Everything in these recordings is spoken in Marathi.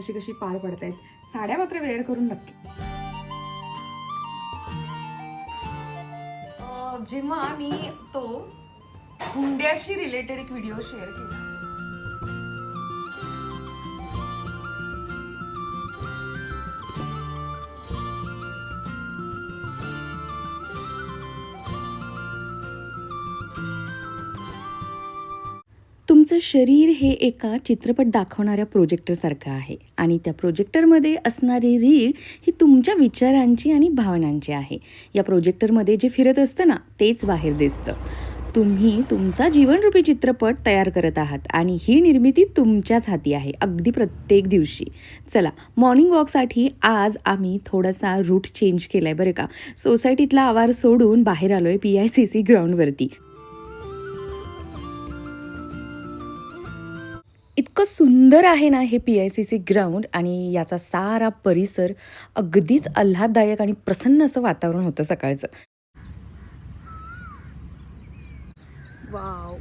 कशी कशी पार पडतायत. साड्या मात्र वेअर करून नक्की. जेव्हा मी तो हुंड्याशी रिलेटेड एक व्हिडिओ शेअर केला. शरीर हे एका चित्रपट दाखवणाऱ्या प्रोजेक्टरसारखं आहे. आणि त्या प्रोजेक्टरमध्ये असणारी रीळ ही तुमच्या विचारांची आणि भावनांची आहे. या प्रोजेक्टरमध्ये जे फिरत असतं ना तेच बाहेर दिसतं. तुम्ही तुमचा जीवनरूपी चित्रपट तयार करत आहात आणि ही निर्मिती तुमच्याच हाती आहे अगदी प्रत्येक दिवशी. चला मॉर्निंग वॉकसाठी आज आम्ही थोडासा रूट चेंज केला आहे बरं का. सोसायटीतला आवार सोडून बाहेर आलो आहे पी आय सी सी ग्राउंडवरती इतकं सुंदर आहे ना हे P I C C ground आणि याचा सारा परिसर अगदीच आल्हाददायक आणि प्रसन्न असं वातावरण होतं सकाळचं. वाव.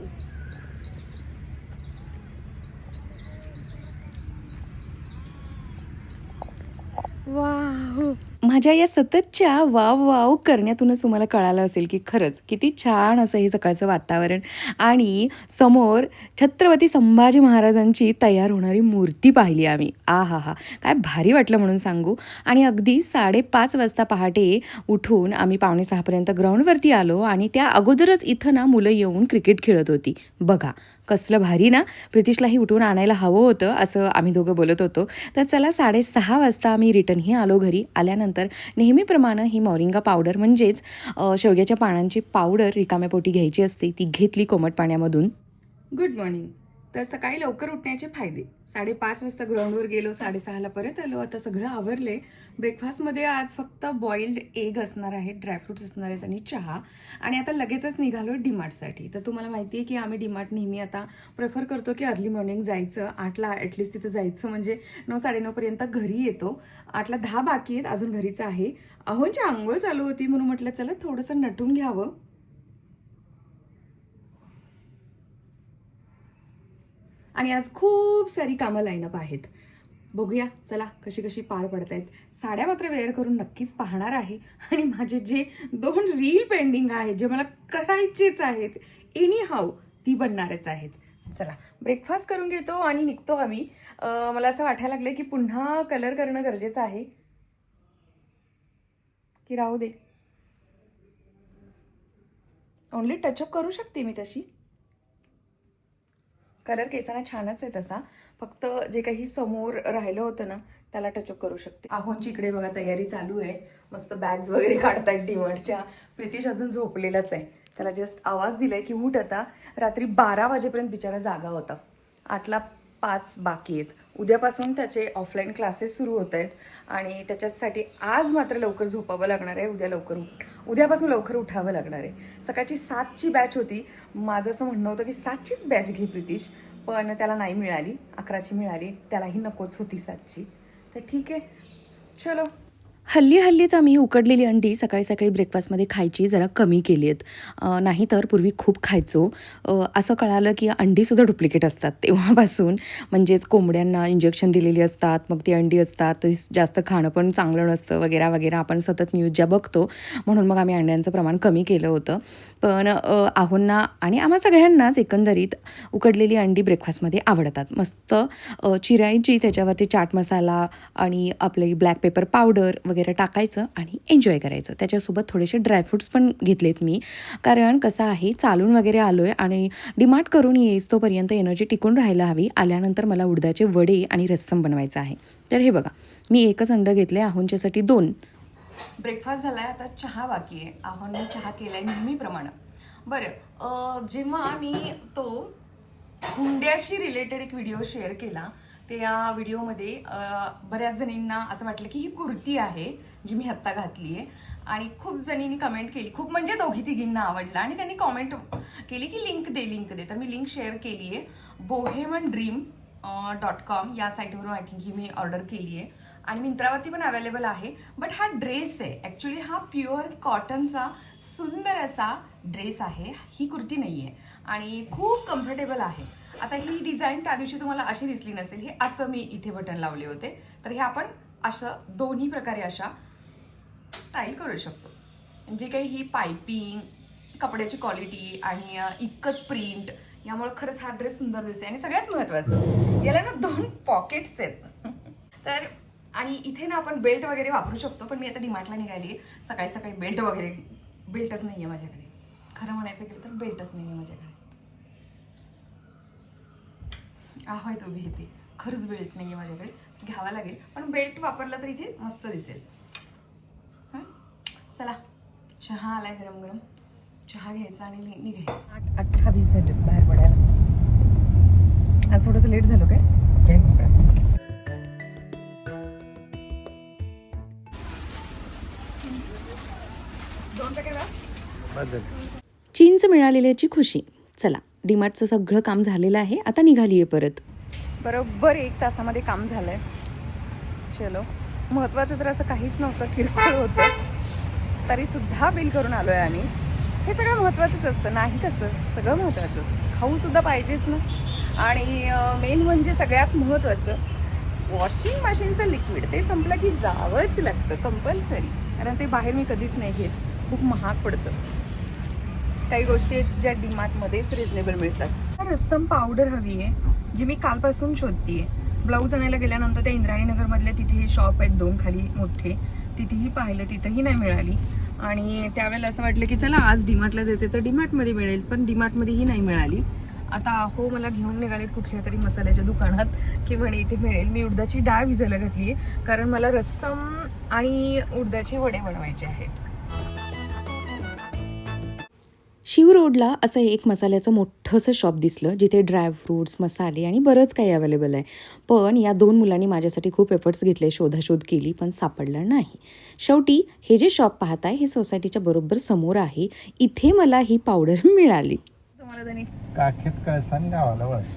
वाव. माझ्या या सततच्या वाव वाव करण्यातूनच तुम्हाला कळालं असेल की खरंच किती छान असं हे सकाळचं वातावरण आणि समोर छत्रपती संभाजी महाराजांची तयार होणारी मूर्ती पाहिली आम्ही. आ हा. हा काय भारी वाटलं म्हणून सांगू. आणि अगदी साडेपाच वाजता पहाटे उठून आम्ही पावणे सहापर्यंत ग्राउंडवरती आलो आणि त्या अगोदरच इथं ना मुलं येऊन क्रिकेट खेळत होती. बघा कसलं भारी ना? प्रितिशलाही उठून आणायला हवं होतं असं आम्ही दोघं बोलत होतो. तर चला साडेसहा वाजता आम्ही रिटर्नही आलो घरी. आल्यानंतर नेहमीप्रमाणे ही मोरिंगा पावडर म्हणजेच शेवग्याच्या पानांची पावडर रिकाम्या पोटी घ्यायची असते ती घेतली कोमट पाण्यामधून. Good morning. तर सकाळी लवकर उठण्याचे फायदे. साडेपाच वाजता ग्राउंडवर गेलो साडेसहाला परत आलो. आता सगळं आवरले ब्रेकफास्टमध्ये आज फक्त बॉइल्ड एग असणार आहेत ड्रायफ्रुट्स असणार आहेत आणि चहा. आणि आता लगेचच निघालो डीमार्टसाठी. तर तुम्हाला माहिती आहे की आम्ही डीमार्ट नेहमी आता प्रेफर करतो की अर्ली मॉर्निंग जायचं. आठला ॲटलिस्ट तिथं जायचं. म्हणजे नऊ साडेनऊपर्यंत घरी येतो. आठला दहा बाकी आहेत अजून घरीचं आहे. अहोंची म्हणजे आंघोळ चालू होती म्हणून म्हटलं चला थोडंसं नटून घ्यावं. आणि आज खूप सारी कामं लाईनअप आहेत. बघूया चला कशी कशी पार पडत आहेत साड्या मात्र वेअर करून नक्कीच पाहणार आहे. आणि माझे जे दोन रील पेंडिंग आहेत जे मला करायचेच आहेत एनी हाऊ ती बनणारच आहेत. चला ब्रेकफास्ट करून घेतो आणि निघतो आम्ही. मला असं वाटायला लागलं की पुन्हा कलर करणं गरजेचं आहे. की राहू दे. ओनली टचअप करू शकते मी तशी. कलर केसांना छानच आहे तसा. फक्त जे काही समोर राहिलं होतं ना त्याला टचअप करू शकते. आहोंची इकडे बघा तयारी चालू आहे. मस्त बॅग्स वगैरे काढतायत डिमार्टच्या. प्रितीश अजून झोपलेलाच आहे. त्याला जस्ट आवाज दिलाय की उठ आता. रात्री बारा वाजेपर्यंत बिचारा जागा होता. आठला पाच बाकी आहेत. उद्यापासून त्याचे ऑफलाईन क्लासेस सुरू होत आहेत. आणि त्याच्यासाठी आज मात्र लवकर झोपावं लागणार आहे. उद्या लवकर उठ उद्यापासून लवकर उठावं लागणार आहे. सकाळची सातची बॅच होती. माझं असं म्हणणं होतं की सातचीच बॅच घे प्रितीश. पण त्याला नाही मिळाली. अकराची मिळाली. त्यालाही नकोच होती सातची. तर ठीक आहे. चलो. हल्ली हल्लीच आम्ही उकडलेली अंडी सकाळी सकाळी ब्रेकफास्टमध्ये खायची जरा कमी केली आहेत. नाही नाहीतर पूर्वी खूप खायचो. असं कळालं की अंडीसुद्धा डुप्लिकेट असतात तेव्हापासून. म्हणजेच कोंबड्यांना इंजेक्शन दिलेली असतात मग ती अंडी असतात जास्त खाणं पण चांगलं नसतं वगैरे वगैरे आपण सतत न्यूज ज्या बघतो म्हणून मग आम्ही अंड्यांचं प्रमाण कमी केलं होतं. पण आहोंना आणि आम्हा सगळ्यांनाच एकंदरीत उकडलेली अंडी ब्रेकफास्टमध्ये आवडतात. मस्त चिरायची त्याच्यावरती चाट मसाला आणि आपली ब्लॅक पेपर पावडर वगैरे टाकायचं आणि एन्जॉय करायचं. त्याच्यासोबत थोडेसे ड्रायफ्रुट्स पण घेतलेत मी. कारण कसं आहे चालून वगैरे आलो आहे आणि डिमार्ट करून येईस तोपर्यंत एनर्जी टिकून राहायला हवी. आल्यानंतर मला उडदाचे वडे आणि रस्सम बनवायचं आहे. तर हे बघा मी एकच अंड घेतले आहोंच्यासाठी दोन. ब्रेकफास्ट झालाय आता चहा बाकी आहे. आहोंनी चहा केलाय नेहमीप्रमाणे. बरं जेव्हा मी तो हुंड्याशी रिलेटेड एक व्हिडिओ शेअर केला त्या व्हिडिओमध्ये बऱ्याच जणींना असं वाटलं की ही कुर्ती आहे जी मी आत्ता घातली आहे. आणि खूप जणींनी कमेंट केली. खूप म्हणजे दोघी तिघींना आवडला. आणि त्यांनी कॉमेंट केली की लिंक दे लिंक दे. तर मी लिंक शेअर केली आहे. बोहेमन ड्रीम डॉट कॉम या साईटवरून आय थिंक ही मी ऑर्डर केली आहे. आणि मिंत्रावरती पण अवेलेबल आहे. बट हा ड्रेस आहे. ॲक्च्युली हा प्युअर कॉटनचा सुंदर असा ड्रेस आहे. ही कुर्ती नाही आहे आणि खूप कम्फर्टेबल आहे. आता ही डिझाईन त्या दिवशी तुम्हाला अशी दिसली नसेल. हे असं मी इथे बटन लावले होते. तर हे आपण असं दोन्ही प्रकारे अशा स्टाईल करू शकतो. जे काही ही पायपिंग कपड्याची क्वालिटी आणि अ, इतकत प्रिंट यामुळे खरंच हा ड्रेस सुंदर दिसतो आणि सगळ्यात महत्त्वाचं याला ना दोन पॉकेट्स आहेत. तर आणि इथे ना आपण बेल्ट वगैरे वापरू शकतो पण मी आता डिमार्टला निघाली. सकाळी सकाळी बेल्ट वगैरे बेल्टच नाही आहे माझ्याकडे. खरं म्हणायचं गेलं तर बेल्टच नाही आहे माझ्याकडे. ahoy उभी इथे खरंच बेल्ट नाही आहे माझ्याकडे. घ्यावा लागेल. पण बेल्ट वापरला तर इथे मस्त दिसेल. चला. चहा आलाय गरम गरम. चहा घ्यायचा आणि निघायचा. आठ अठ्ठावीस झाले बाहेर पडायला. आज थोडंसं लेट झालं काय? चीनचं मिळालेल्याची खुशी. चला डीमार्टचं सगळं काम झालेलं आहे. आता निघाली आहे परत. बरोबर एक तासामध्ये काम झालंय. चलो. महत्वाचं तर असं काहीच नव्हतं किरकोळ होतं. तरी सुद्धा बिल करून आलो आहे आम्ही. हे सगळं महत्वाचंच असतं नाही कसं सगळं महत्वाचं असतं. खाऊसुद्धा पाहिजेच ना. आणि मेन म्हणजे सगळ्यात महत्त्वाचं वॉशिंग मशीनचं लिक्विड. ते संपलं की जावंच लागतं कंपल्सरी. कारण ते बाहेर मी कधीच नाही घेत. खूप महाग पडतं. काही गोष्टी आहेत ज्या डीमार्टमध्येच रिझनेबल मिळतात. रस्तम पावडर हवी आहे जी मी कालपासून शोधतीये. ब्लाऊज आणायला गेल्यानंतर त्या इंद्राणी नगरमधले तिथे शॉप आहेत दोन खाली मोठे. तिथेही पाहिलं तिथेही नाही मिळाली. आणि त्यावेळेला असं वाटलं की चला आज डीमार्टला जायचं तर डीमार्टमध्ये मिळेल पण डीमार्टमध्येही नाही मिळाली. आता अहो मला घेऊन निघाले कुठल्या तरी मसाल्याच्या दुकानात की म्हणे इथे मिळेल. मी उडदाची डाळ भिजायला घातली आहे कारण मला रस्सम आणि उडदाचे वडे बनवायचे आहेत. शिव रोडला असं एक मसाल्याचं मोठंसं शॉप दिसलं जिथे ड्रायफ्रूट्स मसाले आणि बरंच काही अवेलेबल आहे. पण या दोन मुलांनी माझ्यासाठी खूप एफर्ट्स घेतले शोधाशोध केली पण सापडलं नाही. शेवटी हे जे शॉप पाहताय हे सोसायटीच्या बरोबर समोर आहे. इथे मला ही पावडर मिळाली. तुम्हाला त्यांनी काखेत कळसान गावाला वळस.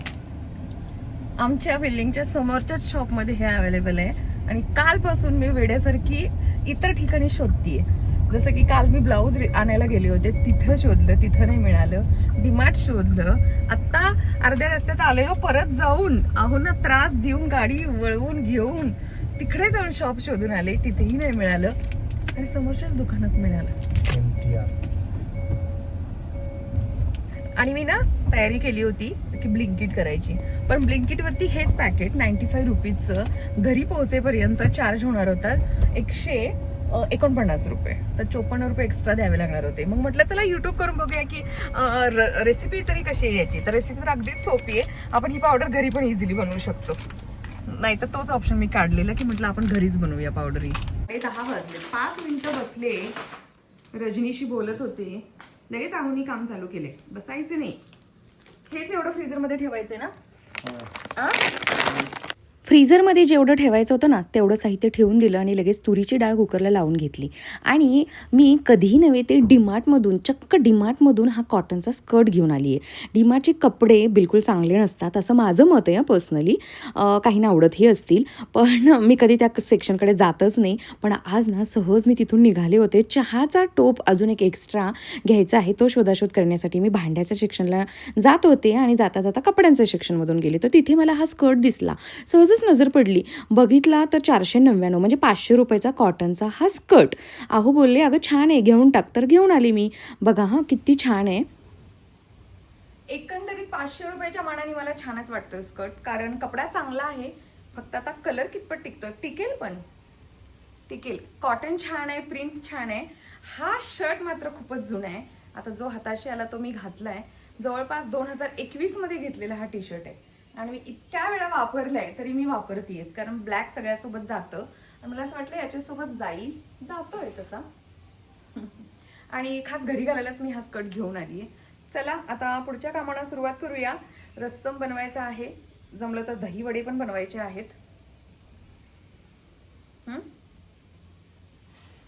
आमच्या बिल्डिंगच्या समोरच्याच शॉपमध्ये हे अवेलेबल आहे. आणि कालपासून मी वेड्यासारखी इतर ठिकाणी शोधतीये. जसं की काल मी ब्लाऊज आणायला गेले होते तिथं शोधलं तिथं नाही मिळालं. डिमार्ट शोधलं. आत्ता अर्ध्या रस्त्यात आलेलो परत जाऊन अहो ना त्रास देऊन गाडी वळवून घेऊन तिकडे जाऊन शॉप शोधून आले तिथेही नाही मिळालं आणि समोरच्याच दुकानात मिळालं. आणि मी ना तयारी केली होती की ब्लिंकिट करायची. पण ब्लिंकिट वरती हेच पॅकेट नाईन्टी फाईव्ह रुपीजचं घरी पोहोचेपर्यंत चार्ज होणार होता एकशे एकोणपन्नास रुपये. तर चोपन्न रुपये एक्स्ट्रा द्यावे लागणार होते. मग म्हटलं चला युट्यूब करून बघूया की रेसिपी तरी कशी आहे याची. तर रेसिपी तर अगदीच सोपी आहे. आपण ही पावडर घरी पण इझिली बनवू शकतो. नाही तर तोच ऑप्शन मी काढलेला की म्हटलं आपण घरीच बनवूया पावडर ही. दहा वाजले. पाच मिनिटं बसले. रजनीशी बोलत होते. लगेच आहुनी काम चालू केले. बसायचे नाही. हेच एवढं फ्रीजरमध्ये ठेवायचं ना? आ? फ्रीझरमध्ये जेवढं ठेवायचं होतं ना तेवढं साहित्य ठेवून दिलं आणि लगेच तुरीची डाळ कुकरला लावून घेतली. आणि मी कधीही नव्हे ते डीमार्टमधून चक्क डीमार्टमधून हा कॉटनचा स्कर्ट घेऊन आली आहे डिमार्टचे कपडे बिलकुल चांगले नसतात असं माझं मत आहे पर्सनली काहींना आवडतही असतील. पण मी कधी त्या सेक्शनकडे जातच नाही. पण आज ना सहज मी तिथून निघाले होते. चहाचा टोप अजून एक एक्स्ट्रा घ्यायचा आहे तो शोधाशोध करण्यासाठी मी भांड्याच्या सेक्शनला जात होते आणि जाता जाता कपड्यांच्या सेक्शनमधून गेले. तर तिथे मला हा स्कर्ट दिसला. सहजच नजर पडली. बघितला तर चारशे नव्याण्णव म्हणजे पाचशे रुपयाचा कॉटनचा हा स्कर्ट अहो बोलले अगं छान आहे घेऊन टाक. तर घेऊन आली मी. बघा हा किती छान आहे. एकंदरीत पाचशे रुपयाच्या मानाने मला छानच वाटतं स्कर्ट कारण कपडा चांगला आहे फक्त आता कलर कितपत टिकतो? टिकेल पण. टिकेल. कॉटन छान आहे प्रिंट छान आहे. हा शर्ट मात्र खूपच जुना आहे. आता जो हाताशी आला तो मी घातलाय. जवळपास दोन हजार एकवीसमध्ये घेतलेला हा टी शर्ट आहे. आणि मी इतक्या वेळा वापरलंय तरी मी वापरतेच कारण ब्लॅक सगळ्यासोबत जातं. आणि मला असं वाटलं याच्यासोबत जाईल. जातोय तसा. आणि खास घरी घालायलाच मी हा स्कर्ट घेऊन आली आहे चला आता पुढच्या कामाला सुरुवात करूया. रस्सम बनवायचा आहे. जमलं तर दही वडे पण बनवायचे आहेत.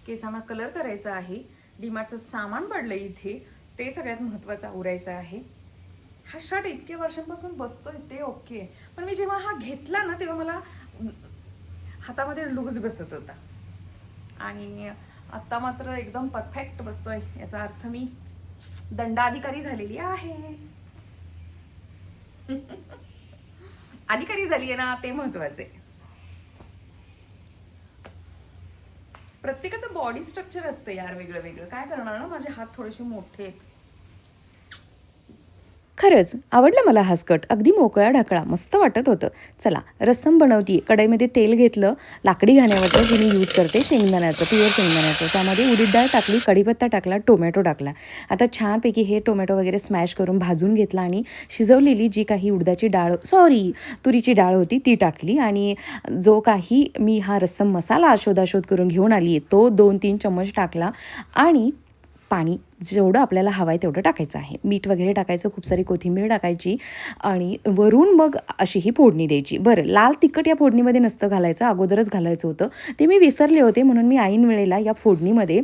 केसांना कलर करायचा आहे. डीमार्टचं सामान पडलंय इथे. ते सगळ्यात महत्वाचं आवरायचं आहे. हा शर्ट इतके वर्षांपासून बसतोय ते ओके पण मी जेव्हा हा घेतला ना तेव्हा मला हातामध्ये लूज बसत होता. आणि आता मात्र एकदम परफेक्ट बसतोय याचा अर्थ मी दंडाधिकारी झालेली आहे. अधिकारी झाली आहे ना ते महत्त्वाचे. प्रत्येकाचं बॉडी स्ट्रक्चर असतं यार वेगळं वेगळं काय करणार ना माझे हात थोडेसे मोठे आहेत. खरंच आवडला मला हा स्कर्ट. अगदी मोकळा ढाकळा. मस्त वाटत होतं. चला रस्सम बनवती कढईमध्ये तेल घेतलं. लाकडी घाण्यावरचं जे मी यूज करते शेंगदाण्याचं प्युअर शेंगदाण्याचं. त्यामध्ये उडीद डाळ टाकली कढीपत्ता टाकला टोमॅटो टाकला. आता छानपैकी हे टोमॅटो वगैरे स्मॅश करून भाजून घेतला आणि शिजवलेली जी काही उडदाची डाळ सॉरी तुरीची डाळ होती ती टाकली. आणि जो काही मी हा रस्सम मसाला शोधाशोध करून घेऊन आली आहे तो दोन तीन चम्मच टाकला. आणि पाणी जेवढं आपल्याला हवं आहे तेवढं टाकायचं आहे. मीठ वगैरे टाकायचं खूप सारी कोथिंबीर टाकायची आणि वरून मग अशी ही फोडणी द्यायची. बरं लाल तिखट या फोडणीमध्ये नसतं घालायचं अगोदरच घालायचं होतं. ते मी विसरले होते म्हणून मी ऐन वेळेला या फोडणीमध्ये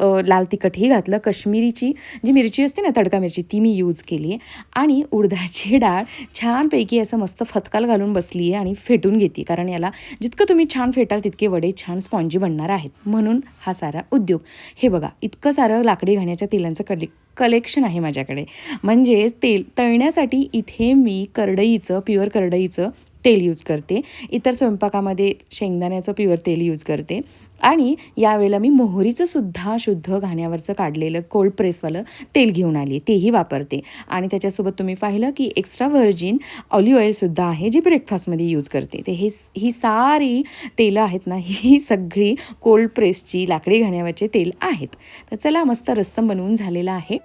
लाल तिखटही घातलं कश्मीरीची जी मिरची असते ना तडका मिरची ती मी यूज केली आहे. आणि उडदाची डाळ छानपैकी असं मस्त फतकाल घालून बसली आहे आणि फेटून घेते. कारण याला जितकं तुम्ही छान फेटाल तितके वडे छान स्पॉन्जी बनणार आहेत. म्हणून हा सारा उद्योग. हे बघा इतकं सारं लाकडी घाण्याच्या तेलांचं कले कलेक्शन आहे माझ्याकडे. म्हणजेच तेल तळण्यासाठी इथे मी करडईचं प्युअर करडईचं तेल यूज करते. इतर स्वयंपाकामध्ये शेंगदाण्याचं प्युअर तेल यूज करते. आणि यावेळेला मी मोहरीचं सुद्धा शुद्ध घाण्यावरचं काढलेलं कोल्ड प्रेसवालं तेल घेऊन आली. तेही वापरते. आणि त्याच्यासोबत तुम्ही पाहिलं की एक्स्ट्रा व्हर्जिन ऑलिव्ह ऑइलसुद्धा आहे जी ब्रेकफास्टमध्ये यूज करते. ते हे ही सारी तेलं आहेत ना ही सगळी कोल्ड प्रेसची लाकडी घाण्यावरचे तेल आहेत. तर चला मस्त रस्सम बनवून झालेला आहे.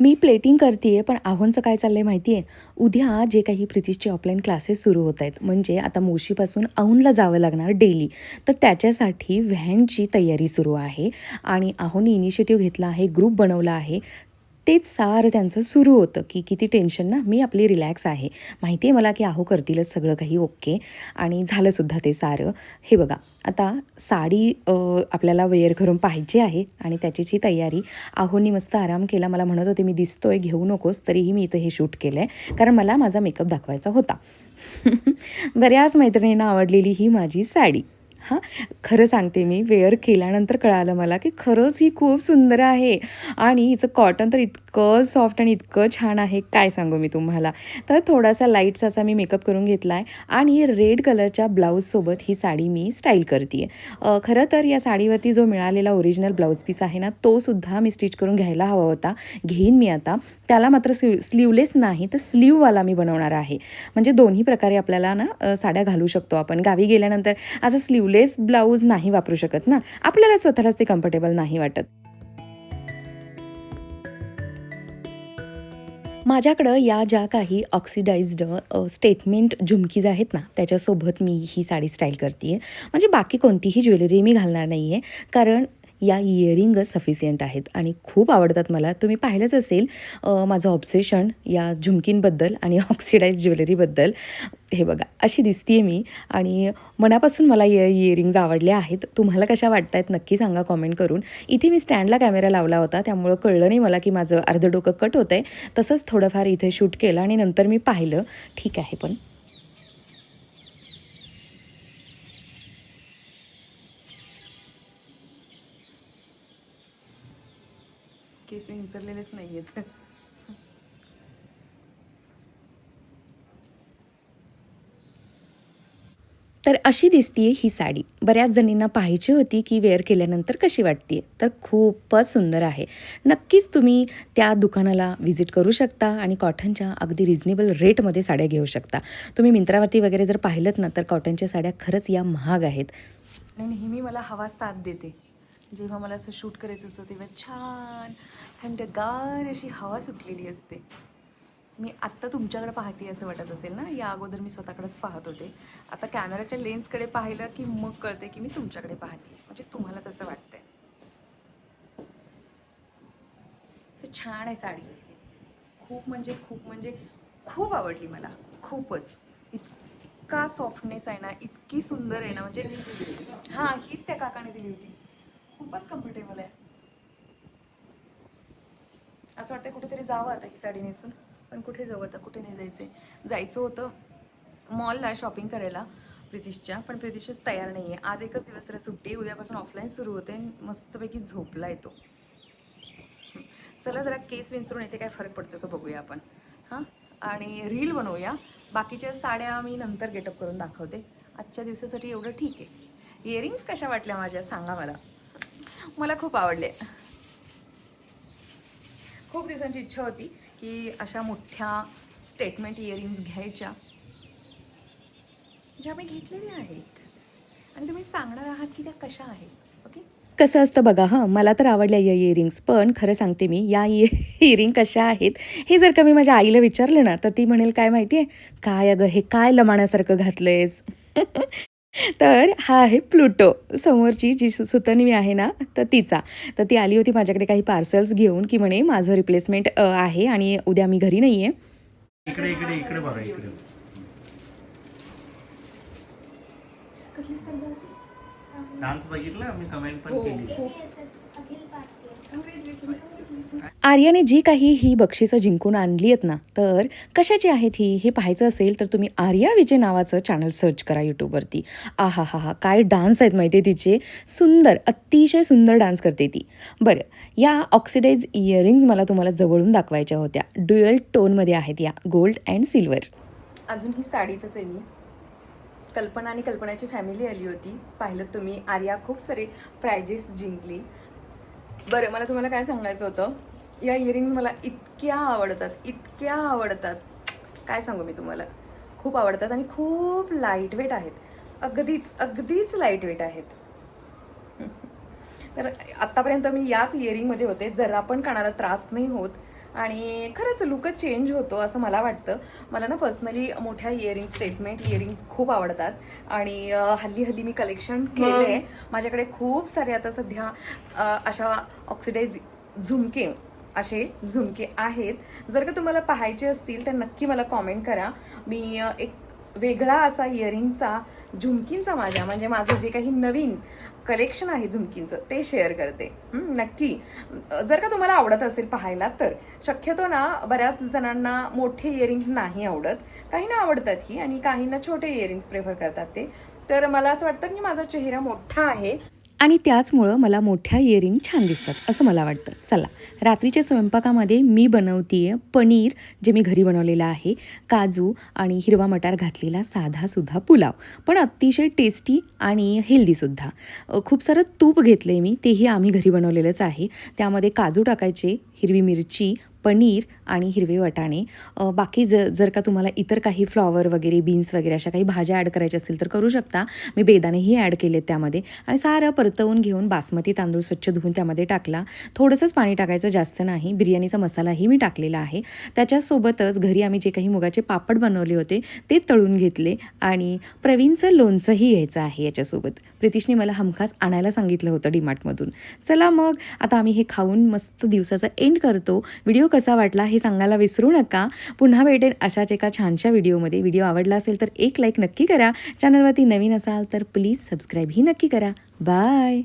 मी प्लेटिंग करते पण आव्हानचं काय चाललं आहे माहिती आहे उद्या जे काही प्रितीशचे ऑफलाईन क्लासेस सुरू होत आहेत म्हणजे आता मोशीपासून औंधला जावं लागणार डेली तर त्याच्यासाठी व्हॅनची तयारी सुरू आहे आणि आहोने इनिशिएटिव्ह घेतला आहे ग्रुप बनवला आहे. तेच सारं त्यांचं सुरू होतं की किती टेन्शन ना मी आपली रिलॅक्स आहे. माहिती आहे मला की आहो करतीलच सगळं काही ओके आणि झालंसुद्धा ते सारं. हे बघा आता साडी आपल्याला वेअर करून पाहिजे आहे आणि त्याचीची तयारी. आहोनी मस्त आराम केला. मला म्हणत होते मी दिसतोय घेऊ नकोस. तरीही मी इथं हे शूट केलं आहे कारण मला माझा मेकअप दाखवायचा होता. बऱ्याच मैत्रिणींना आवडलेली ही माझी साडी. हां खरं सांगते मी वेअर केल्यानंतर कळालं मला की खरंच ही खूप सुंदर आहे. आणि हिचं कॉटन तर इतकं सॉफ्ट आणि इतकं छान आहे काय सांगू मी तुम्हाला. तर थोडासा लाईट्स असा मी मेकअप करून घेतला आहे आणि रेड कलरच्या ब्लाऊजसोबत ही साडी मी स्टाईल करते आहे खरं तर या साडीवरती जो मिळालेला ओरिजिनल ब्लाऊज पीस आहे ना तो सुद्धा मी स्टिच करून घ्यायला हवा होता. घेईन मी आता. त्याला मात्र स्लीव स्लीवलेस नाही तर स्लीववाला मी बनवणार आहे. म्हणजे दोन्ही प्रकारे आपल्याला ना साड्या घालू शकतो आपण. गावी गेल्यानंतर असं स्लीवलेस ब्लाऊज नाही वापरू शकत ना. आपल्याला स्वतःलाच ते कम्फर्टेबल नाही वाटत. माझ्याकडं या ज्या काही ऑक्सिडाइज्ड स्टेटमेंट झुमकीज आहेत ना त्याच्यासोबत मी ही साडी स्टाईल करते आहे म्हणजे बाकी कोणतीही ज्वेलरी मी घालणार नाही आहे कारण या इयरिंगच सफिशियंट आहेत आणि खूप आवडतात मला. तुम्ही पाहिलंच असेल माझं ऑब्सेशन या झुमकींबद्दल आणि ऑक्सिडाईज ज्वेलरीबद्दल. हे बघा अशी दिसतीये मी आणि मनापासून मला इयर इयरिंग्ज आवडल्या आहेत. तुम्हाला कशा वाटत आहेत नक्की सांगा कॉमेंट करून. इथे मी स्टँडला कॅमेरा लावला होता त्यामुळं कळलं नाही मला की माझं अर्धं डोकं कट होतं आहे तसंच थोडंफार इथे शूट केलं आणि नंतर मी पाहिलं. ठीक आहे पण. केस विंचरलेलेच नाही आहेत तर अशी दिसतीये ही साडी. बऱ्याच जणींना पाहायची होती की वेअर केल्यानंतर कशी वाटते तर खूपच सुंदर आहे. नक्कीच तुम्ही त्या दुकानाला व्हिजिट करू शकता आणि कॉटनच्या अगदी रिझनेबल रेटमध्ये साड्या घेऊ शकता. तुम्ही मिंत्रावरती वगैरे जर पाहिलं ना तर कॉटनच्या साड्या खरंच या महाग आहेत. आणि नेहमी मला हवा साथ देते. जेव्हा मला असं शूट करायचं असतं तेव्हा छान थंडगार अशी हवा सुटलेली असते. मी आत्ता तुमच्याकडे पाहते असं वाटत असेल ना? या अगोदर मी स्वतःकडेच पाहत होते. आता कॅमेराच्या लेन्सकडे पाहिलं की मग कळते की मी तुमच्याकडे पाहते म्हणजे तुम्हाला तसं वाटतंय. तर छान आहे साडी. खूप म्हणजे खूप म्हणजे खूप आवडली मला. खूपच. इतका सॉफ्टनेस आहे ना इतकी सुंदर आहे ना म्हणजे हां हीच त्या काकाने दिली होती. खूपच कम्फर्टेबल आहे. असं वाटतं कुठेतरी जावं आता ही साडी नेसून. पण कुठे जाऊ आता? कुठे नाही जायचं आहे जायचं होतं मॉलला शॉपिंग करायला प्रितिशच्या पण प्रितिशच तयार नाही आहे आज एकच दिवस त्याला सुट्टी उद्यापासून ऑफलाईन सुरू होते. मस्तपैकी झोपला येतो चला जरा केस विंचरून येते काय फरक पडतो का बघूया आपण. हां? आणि रील बनवूया. बाकीच्या साड्या मी नंतर गेटअप करून दाखवते. आजच्या दिवसासाठी एवढं ठीक आहे. इयरिंग्स कशा वाटल्या माझ्या? सांगा मला. मला खूप आवडले. खूप दिवसांची इच्छा होती की अशा मोठ्या स्टेटमेंट इयरिंग्स घ्यायच्या. ज्या मी घेतलेल्या आहेत. आणि तुम्ही सांगणार आहात की त्या कशा आहेत ओके? कसं असतं बघा हां मला तर आवडल्या या इयरिंग्स पण खरं सांगते मी या इय इयरिंग कशा आहेत हे जर का मी माझ्या आईला विचारलं ना तर ती म्हणेल काय माहिती आहे काय अगं हे काय लमाण्यासारखं घातलं आहेस तर हा आहे प्लुटो. समोरची जी सु सुतनवी आहे ना तर तिचा. तर ती आली होती माझ्याकडे काही पार्सल्स घेऊन की म्हणे माझं रिप्लेसमेंट आहे आणि उद्या मी घरी नाही आहे इकडे इकडे इकडे बघा इकडे. डान्स बघितला? मी कमेंट पण हो केली. खूप आर्याने जी काही ही बक्षिसं जिंकून आणली आहेत ना तर कशाची आहेत ही? हे पाहायचं असेल तर तुम्ही आर्या विजय नावाचं चॅनल सर्च करा यूट्यूबवरती आहा हा हा काय डान्स आहेत माहिती आहे तिचे? सुंदर अतिशय सुंदर डान्स करते ती. बरं या ऑक्सिडाईज इयरिंग्ज मला तुम्हाला जवळून दाखवायच्या होत्या. ड्युअल टोनमध्ये आहेत या गोल्ड अँड सिल्वर अजून ही साडीतच आहे मी. कल्पना आणि कल्पनाची फॅमिली आली होती. पाहिलं तुम्ही आर्या खूप सारे प्रायजेस जिंकली. बरं मला तुम्हाला काय सांगायचं होतं? या इयरिंग मला इतक्या आवडतात इतक्या आवडतात. काय सांगू मी तुम्हाला? खूप आवडतात आणि खूप लाइट वेट आहेत. अगदीच अगदीच लाइट वेट आहेत. तर आत्तापर्यंत मी याच इयरिंगमध्ये होते. जरा पण कानाला त्रास नाही होत. आणि खरंच लुकच चेंज होतो असं मला वाटतं. मला ना पर्सनली मोठ्या इयरिंग स्टेटमेंट इयरिंग्स खूप आवडतात. आणि हल्ली हल्ली मी कलेक्शन केलं आहे माझ्याकडे खूप सारे आता सध्या अशा ऑक्सिडाईज झुमके असे झुमके आहेत. जर का तुम्हाला पाहायचे असतील तर नक्की मला कॉमेंट करा. मी एक वेगळा असा इयरिंगचा झुमकींचा माझ्या म्हणजे माझं जे काही नवीन कलेक्शन आहे झुमकींचं ते शेअर करते. नक्की. जर का तुम्हाला आवडत असेल पाहायला तर शक्यतो ना बऱ्याच जणांना मोठे इयरिंग्स नाही आवडत. काहींना आवडतात ही आणि काहींना छोटे इयरिंग्स प्रेफर करतात ते. तर मला असं वाटतं की माझा चेहरा मोठा आहे. आणि त्याचमुळं मला मोठ्या इयरिंग छान दिसतात असं मला वाटतं. चला रात्रीच्या स्वयंपाकामध्ये मी बनवतीये पनीर जे मी घरी बनवलेलं आहे काजू आणि हिरवा मटार घातलेला साधासुद्धा पुलाव. पण अतिशय टेस्टी आणि हेल्दीसुद्धा खूप सारं तूप घेतलं आहे मी तेही आम्ही घरी बनवलेलंच आहे. त्यामध्ये काजू टाकायचे हिरवी मिरची पनीर आणि हिरवे वाटाणे. बाकी ज जर का तुम्हाला इतर काही फ्लॉवर वगैरे बीन्स वगैरे अशा काही भाज्या ॲड करायच्या असतील तर करू शकता. मी बेदाणेही ॲड केले त्यामध्ये. आणि सारं परतवून घेऊन बासमती तांदूळ स्वच्छ धुवून त्यामध्ये टाकला. थोडंसंच पाणी टाकायचं जास्त नाही. बिर्याणीचा मसालाही मी टाकलेला आहे. त्याच्यासोबतच घरी आम्ही जे काही मुगाचे पापड बनवले होते ते तळून घेतले. आणि प्रवीणचं लोणचंही घ्यायचं आहे याच्यासोबत. प्रितिशने मला हमखास आणायला सांगितलं होतं डिमार्टमधून. चला मग आता आम्ही हे खाऊन मस्त दिवसाचा एंड करतो. व्हिडिओ कसा वाटला हे सांगायला विसरू नका. पुन्हा भेटेन अशाच एका छानशा व्हिडिओमध्ये. व्हिडिओ आवडला असेल तर एक लाईक नक्की करा. चॅनलवरती नवीन असाल तर प्लीज सबस्क्राईबही नक्की करा. बाय.